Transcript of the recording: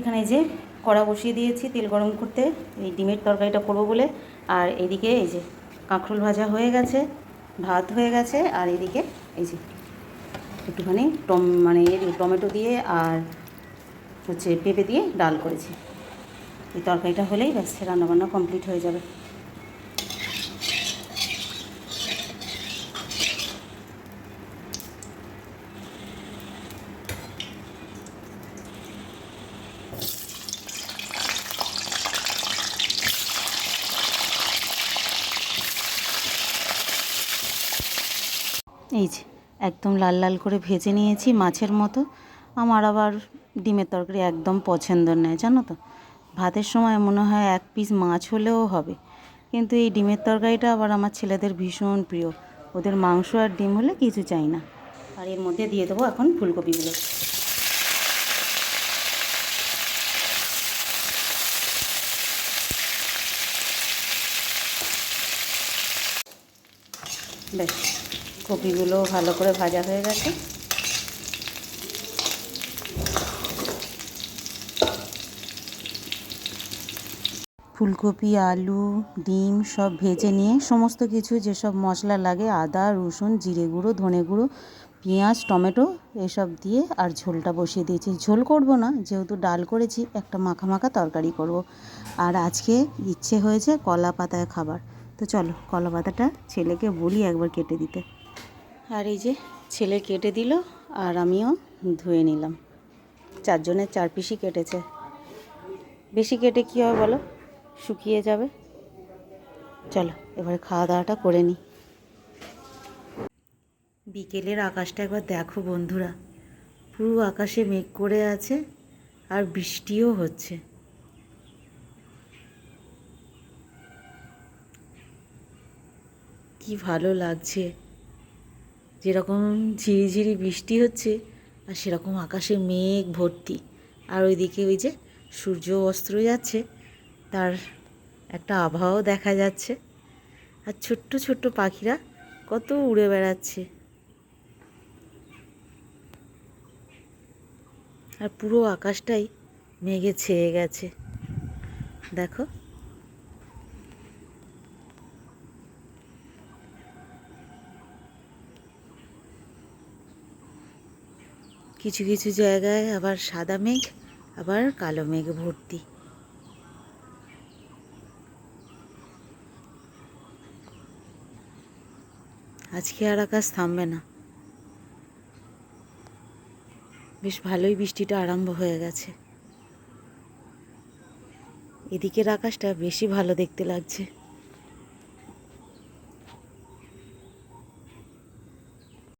এখানে যে কড়া বসিয়ে দিয়েছি তেল গরম করতে। এই ডিমের তরকারিটা করব বলে। আর এদিকে এই যে কাঁকরোল ভাজা হয়ে গেছে, ভাত হয়ে গেছে। আর এদিকে এই যে একটুখানি টম মানে এ টমেটো দিয়ে আর হচ্ছে পেঁপে দিয়ে ডাল করেছি। এই তরকারিটা হলেই ব্যাস, রান্নাবান্না কমপ্লিট হয়ে যাবে। এই যে, একদম লাল লাল করে ভেজে নিয়েছি মাছের মতো। আমার আবার ডিমের তরকারি একদম পছন্দ নয়, জানো তো? ভাতের সময় মনে হয় এক পিস মাছ হলেও হবে। কিন্তু এই ডিমের তরকারিটা আবার আমার ছেলেদের ভীষণ প্রিয়। ওদের মাংস আর ডিম হলে কিছু চাই না। আর এর মধ্যে দিয়ে দেবো এখন ফুলকপিগুলো। বেশ। কপিগুলো ভালো করে ভাজা হয়ে গেছে। ফুলকপি, আলু, ডিম সব ভেজে নিয়ে সমস্ত কিছু যেসব মশলা লাগে, আদা, রসুন, জিরে গুঁড়ো, ধনে গুঁড়ো, পেঁয়াজ, টমেটো এসব দিয়ে আর ঝোলটা বসিয়ে দিয়েছি। ঝোল করব না, যেহেতু ডাল করেছি, একটা মাখা মাখা তরকারি করব। আর আজকে ইচ্ছে হয়েছে কলা পাতায় খাবার। তো চলো কলা পাতাটা ছেলেকে বলি একবার কেটে দিতে। আর এই যে ছেলে কেটে দিল আর আমিও ধুয়ে নিলাম। চারজনের চার পিসই কেটেছে। বেশি কেটে কী হবে বলো? শুকিয়ে যাবে। চলো, এবারে খাওয়া দাওয়াটা করে নিই। বিকেলের আকাশটা একবার দেখো বন্ধুরা। পুরো আকাশে মেঘ করে আছে আর বৃষ্টিও হচ্ছে। কি ভালো লাগছে। যেরকম ঝিরিঝিরি বৃষ্টি হচ্ছে আর সেরকম আকাশে মেঘ ভর্তি। আর ওইদিকে ওই যে সূর্য অস্ত যাচ্ছে, তার একটা আবহাওয়াও দেখা যাচ্ছে। আর ছোট্ট ছোট্ট পাখিরা কত উড়ে বেড়াচ্ছে। আর পুরো আকাশটাই মেঘে ছেয়ে গেছে। দেখো কিছু কিছু জায়গায় আবার সাদা মেঘ, আবার কালো মেঘ ভর্তি। আজকে আর আকাশ থামবে না। বেশ ভালোই বৃষ্টিটা আরম্ভ হয়ে গেছে। এদিকের আকাশটা বেশি ভালো দেখতে লাগছে।